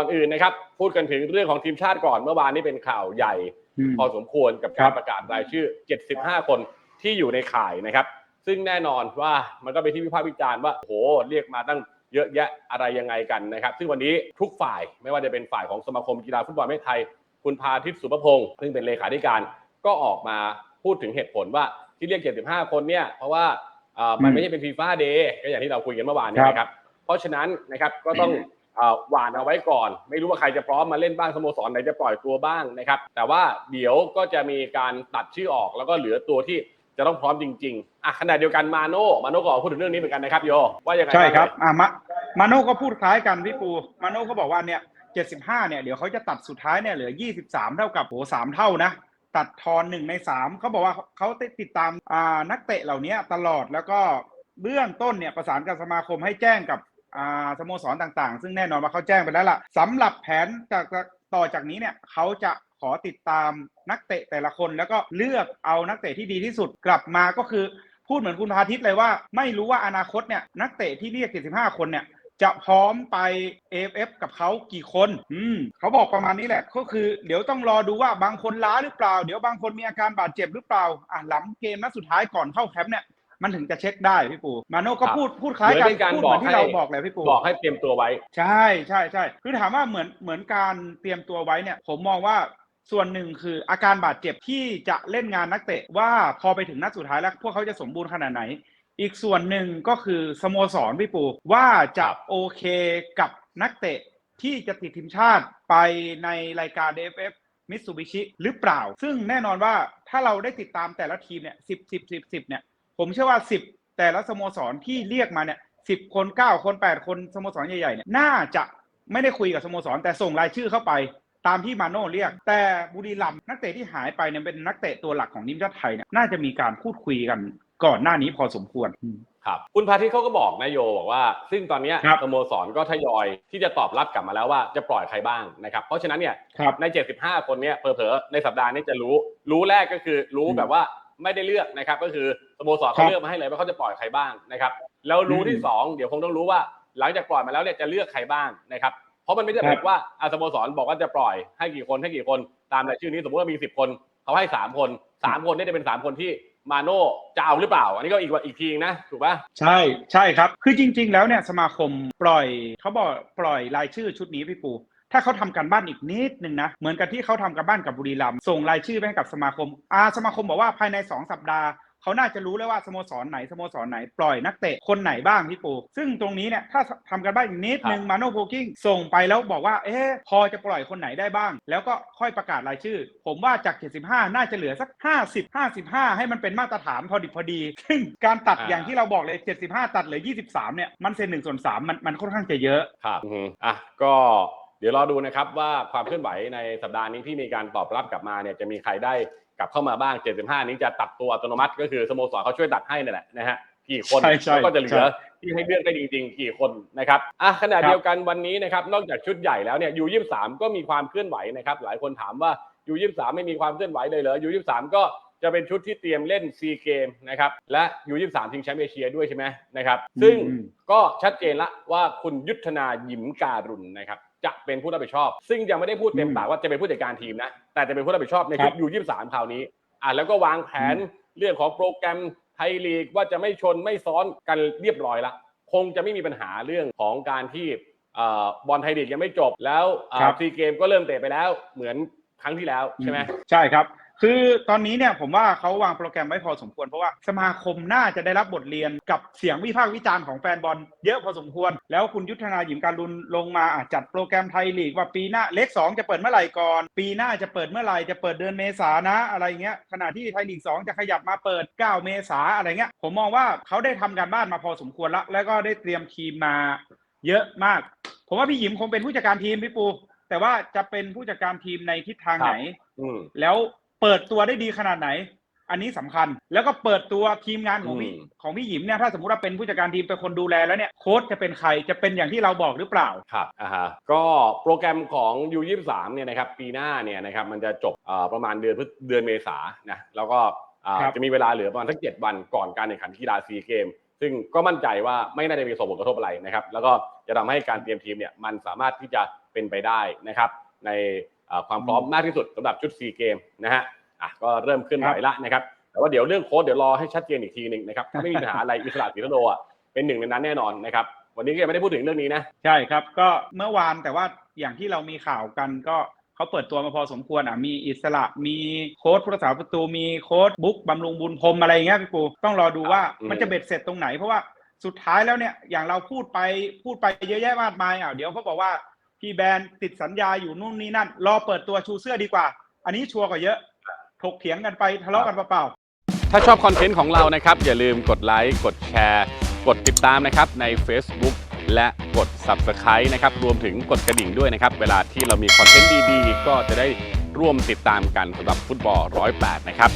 อนอื่นนะครับ พูดกันถึงเรื่องของทีมชาติก่อนเมื่อวานนี้เป็นข่าวใหญ่มพอสมควรกับครัการบประกาศรายชื่อ 75 คนที่อยู่ในข่ายนะครับ ซึ่งแน่นอนว่ามันก็เป็นที่วิพากษ์วิจารณ์ว่าโหเรียกมาตั้งเยอะแยะอะไรยังไงกันนะครับ ซึ่งวันนี้ทุกฝ่ายไม่ว่าจะเป็นฝ่ายของสมาคมกีฬาฟุตบอลประเทศไทย คุณพาทิตย์สุภพงศ์ซึ่งเป็นเลขาธิการก็ออกมาพูดถึงเหตุผลว่าที่เรียก 75 คนเนี่ยเพราะว่าเอ่อมันอืมไม่ใช่เป็นฟีฟ่าเดย์ก็อย่างที่เราคุยกันเมื่อวานนี้ครับนะครับ เพราะฉะนั้นนะครับก็ต้องเอ่อ หวานเอาไว้ก่อน ไม่รู้ว่าใครจะพร้อมมาเล่นบ้างสโมสรไหนจะปล่อยตัวบ้างนะครับ แต่ว่าเดี๋ยวก็จะมีการตัดชื่อออกแล้วก็เหลือตัวที่จะต้องพร้อมจริงๆอะขณะเดียวกันมาโน่มาโน่ก็ออกมาพูดถึงเรื่องนี้เหมือนกันนะครับโยว่ายังไงใช่ครับางอะมามาโน่ก็พูดคล้ายกันพี่ปูมาโน่ก็บอกว่าเนี่ย75เนี่ยเดี๋ยวเขาจะตัดสุดท้ายเนี่ยเหลือ 23 เท่ากับโหสามเท่านะตัดทอนหนึ่งในสามเขาบอกว่าเขาติดตามอ่านักเตะเหล่านี้ตลอดแล้วก็เบื้องต้นเนี่ยประสานกับสมาคมให้แจ้งกับอ่า สโมสรต่างๆ ซึ่งแน่นอนว่าเขาแจ้งไปแล้วล่ะสำหรับแผนจากต่อจากนี้เนี่ยเขาจะขอติดตามนักเตะแต่ละคน แล้วก็เลือกเอานักเตะที่ดีที่สุดกลับมาก็คือ พูดเหมือนคุณพาทิตย์เลยว่า ไม่รู้ว่าอนาคตเนี่ยนักเตะที่เรียก 75 คนเนี่ยจะพร้อมไป AFF กับเขากี่คน อืมเขาบอกประมาณนี้แหละ ก็คือ เดี๋ยวต้องรอดูว่าบางคนล้าหรือเปล่า เดี๋ยวบางคนมีอาการบาดเจ็บหรือเปล่า อะหลังเกมนัดสุดท้ายก่อนเข้าแคมป์เนี่ย มันถึงจะเช็คได้พี่ปูมาโน่ก็พูดพูดคล้ายกันเหมือนเป็นการพูดเหมือนบอกที่ให้เราบอกเลยพี่ปูบอกให้เตรียมตัวไว้ ใช่ใช่ใช่คือถามว่าเหมือนเหมือนการเตรียมตัวไว้เนี่ย ผมมองว่าส่วนหนึ่งคืออาการบาดเจ็บที่จะเล่นงานนักเตะว่าพอไปถึงนัดสุดท้ายแล้วพวกเขาจะสมบูรณ์ขนาดไหน อีกส่วนหนึ่งก็คือสโมสรพี่ปูว่าจะครับโอเคกับนักเตะที่จะติดทีมชาติไปในรายการ DFF มิตซูบิชิหรือเปล่า ซึ่งแน่นอนว่าถ้าเราได้ติดตามแต่ละทีมเนี่ยสิบสิบสิบสิบเนี่ย ผมเชื่อว่าสิบแต่ละสโมสรที่เรียกมาเนี่ยสิบคนเก้าคนแปดคนสโมสรใหญ่ๆเนี่ยน่าจะไม่ได้คุยกับสโมสร แต่ส่งรายชื่อเข้าไปตามที่มาโน่เรียก แต่บุรีรัมย์นักเตะที่หายไปเนี่ยเป็นนักเตะตัวหลักของทีมชาติไทยเนี่ยน่าจะมีการพูดคุยกันก่อนหน้านี้พอสมควรครับคุณพาทิตย์เขาก็บอกนายโยบอกว่า ซึ่งตอนเนี้ยครับสโมสรก็ทยอยที่จะตอบรับกลับมาแล้วว่าจะปล่อยใครบ้างนะครับ เพราะฉะนั้นเนี่ยครับใน 75 คนเนี้ยเผลอๆในสัปดาห์นี้จะรู้ รู้แรกก็คือรู้อืมแบบว่า ไม่ได้เลือกนะครับ ก็คือสโมสรครัเขาบเลือกมาให้เลยว่าเขาจะปล่อยใครบ้างนะครับแล้วรู้ที่อืมสองเดี๋ยวคงต้องรู้ว่าหลังจากปล่อยมาแล้วเนี่ยจะเลือกใครบ้างนะครับเพราะมันไม่ได้ครับบอกว่าอาสโมสรบอกว่าจะปล่อยให้กี่คนให้กี่คนตามรายชื่อนี้สมมติว่ามี 10 คนเขาให้ 3 คน 3 คนเนี่ยจะเป็น 3 คนที่มาโน่จะเอาหรือเปล่า อันนี้ก็อีกว่าอีกทีนะถูกปะใช่ใช่ครับ คือจริง ๆ แล้วเนี่ยสมาคมปล่อยเขาบอกปล่อยรายชื่อชุดนี้พี่ปู ถ้าเขาทำการบ้านอีกนิดนึงนะ เหมือนกับที่เขาทำการบ้านกับบุรีรัมย์ส่งรายชื่อไปให้กับสมาคมอาสมาคมบอกว่าภายใน 2 สัปดาห์เขาน่าจะรู้แล้วว่าสโมสรไหนสโมสรไหนปล่อยนักเตะคนไหนบ้างพี่ปูซึ่งตรงนี้เนี่ยถ้าทำการบ้านอีกนิดนึงมาโนโพกิ้งส่งไปแล้วบอกว่าเอ๊ะพอจะปล่อยคนไหนได้บ้าง แล้วก็ค่อยประกาศรายชื่อ ผมว่าจาก 75 น่าจะเหลือสัก 50 55 ให้มันเป็นมาตรฐานพอดิบพอดีซึ่งการตัดอ่าอย่างที่เราบอกเลย 75 ตัดเหลือ 23 เนี่ยมันเซนหนึ่งส่วนสามมันมันค่อนข้างจะเยอะครับอือฮึอะก็ เดี๋ยวรอดูนะครับว่าความเคลื่อนไหวในสัปดาห์นี้ที่มีการตอบรับกลับมาเนี่ยจะมีใครได้กลับเข้ามาบ้าง 75 นี้จะตัดตัวอัตโนมัติ ก็คือสโมสรเขาช่วยตัดให้นั่นแหละนะฮะกี่คนใช่ใช่แล้วก็จะเหลือใช่ที่ให้เลือกได้จริง ๆ กี่คนนะครับอะขณะครับเดียวกันวันนี้นะครับนอกจากชุดใหญ่แล้วเนี่ยยูยี่สามก็มีความเคลื่อนไหวนะครับหลายคนถามว่ายูยี่สามไม่มีความเคลื่อนไหวเลยเหรอยูยี่สามก็จะเป็นชุดที่เตรียมเล่นซีเกมนะครับและยูยี่สามชิงแชมป์เอเชียด้วยใช่ไหมนะครับซึ่งอืมก็ชัดเจนละว่าคุณยุทธนาหยิมการุณนะครับ จะเป็นผู้รับผิดชอบ ซึ่งยังไม่ได้พูดเต็มอืมปากว่าจะเป็นผู้จัดการทีมนะ แต่จะเป็นผู้รับผิดชอบในชุดครับยูยี่สามคราวนี้อะแล้วก็วางแผนเรื่องของโปรแกรมไทยลีกว่าจะไม่ชนไม่ซ้อนกันเรียบร้อยละคงจะไม่มีปัญหาเรื่องของการที่เอ่อบอลไทยลีกยังไม่จบแล้วเอ่อครับซีเกมก็เริ่มเตะไปแล้วเหมือนครั้งที่แล้วใช่ไหมใช่ครับ คือตอนนี้เนี่ยผมว่าเขาวางโปรแกรมไว้พอสมควร เพราะว่าสมาคมน่าจะได้รับบทเรียนกับเสียงวิพากษ์วิจารณ์ของแฟนบอลเยอะพอสมควร แล้วคุณยุทธนาหยิมการุณลงมาอะจัดโปรแกรมไทยลีกว่าปีหน้าเลขสองจะเปิดเมื่อไหร่ก่อน ปีหน้าจะเปิดเมื่อไหร่จะเปิดเดือนเมษานะ อะไรเงี้ยขณะที่ไทยลีกสองจะขยับมาเปิด 9 เมษาอะไรเงี้ยผมมองว่าเขาได้ทำการบ้านมาพอสมควรแล้วแล้วก็ได้เตรียมทีมมาเยอะมาก ผมว่าพี่หยิมคงเป็นผู้จัดการทีมพี่ปูแต่ว่าจะเป็นผู้จัดการทีมในทิศทางไหนอืมแล้ว เปิดตัวได้ดีขนาดไหน อันนี้สำคัญ แล้วก็เปิดตัวทีมงานของพี่อืมของพี่หยิมเนี่ยถ้าสมมติว่าเป็นผู้จัดการทีมเป็นคนดูแลแล้วเนี่ยโค้ชจะเป็นใครจะเป็นอย่างที่เราบอกหรือเปล่าครับอ่าฮะก็โปรแกรมของ U23 เนี่ยนะครับปีหน้าเนี่ยนะครับมันจะจบอ่าประมาณเดือนพฤเดือนเมษานะแล้วก็อ่าครับจะมีเวลาเหลือประมาณสักเจ็ดวันก่อนการแข่งขันกีฬาซีเกมซึ่งก็มั่นใจว่าไม่น่าจะมีส่งผลกระทบอะไรนะครับ แล้วก็จะทำให้การเตรียมทีมเนี่ยมันสามารถที่จะเป็นไปได้นะครับ ในเอ่อ ความพร้อมมากที่สุดสำหรับชุดซีเกมนะฮะอะก็เริ่มขึ้นไหวละนะครับ แต่ว่าเดี๋ยวเรื่องโค้ดเดี๋ยวรอให้ชัดเจนอีกทีหนึ่งนะครับถ้าไม่มีปัญหาอะไรอิสระกิรโดอะเป็นหนึ่งในนั้นแน่นอนนะครับวันนี้ก็ยังไม่ได้พูดถึงเรื่องนี้นะใช่ครับ ก็เมื่อวานแต่ว่าอย่างที่เรามีข่าวกันก็เขาเปิดตัวมาพอสมควรอะมีอิสระมีโค้ดผู้รักษาประตูมีโค้ดบุ๊กบำรุงบุญพรมอะไรอย่างเงี้ยพี่ปูต้องรอดูว่าอืมมันจะเบ็ดเสร็จตรงไหนเพราะว่าสุดท้ายแล้วเนี่ยอย่างเราพูดไปพูดไปเยอะแยะมากมายอะเดี๋ยวเขาบอกว่า พี่แบรนด์ติดสัญญาอยู่นู่นนี่นั่น รอเปิดตัวชูเสื้อดีกว่า อันนี้ชัวร์กว่าเยอะ ถกเถียงกันไปทะเลาะกันเปล่าๆ ถ้าชอบคอนเทนต์ของเรานะครับ อย่าลืมกดไลค์กดแชร์กดติดตามนะครับใน Facebook และกด Subscribe นะครับ รวมถึงกดกระดิ่งด้วยนะครับ เวลาที่เรามีคอนเทนต์ดีๆ ก็จะได้ร่วมติดตามกันสำหรับฟุตบอล 108 นะครับ